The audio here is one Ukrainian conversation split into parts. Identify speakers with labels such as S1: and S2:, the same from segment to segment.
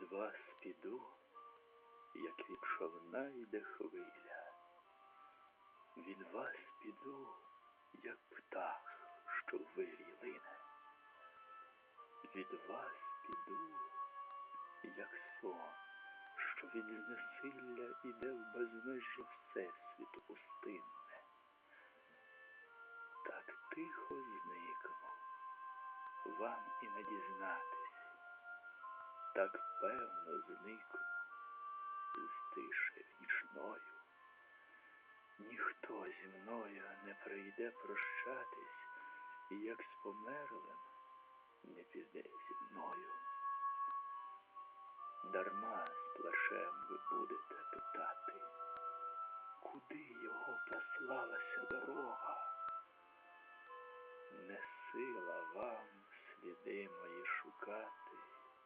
S1: Від вас піду, як від човна йде хвиля. Від вас піду, як птах, що в лине. Від вас піду, як сон, що від знесилля іде в безмежжя Всесвіту пустинне. Так тихо зникну, вам і не дізнатись, так певно зникну з тиші нічною. Ніхто зі мною не прийде прощатись, і як з померлим не піде зі мною. Дарма з плачем ви будете питати, куди його послалася дорога? Не сила вам сліди мої шукати,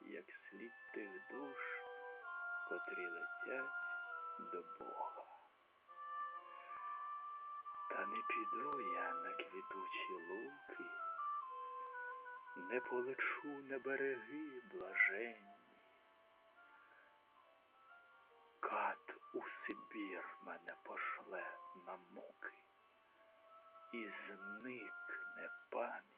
S1: як слід тих душ, котрі летять до Бога. Та не піду я на квітучі луки, не полечу на береги блаженні. Кат у Сибір мене пошле на муки, і зникне пам'ять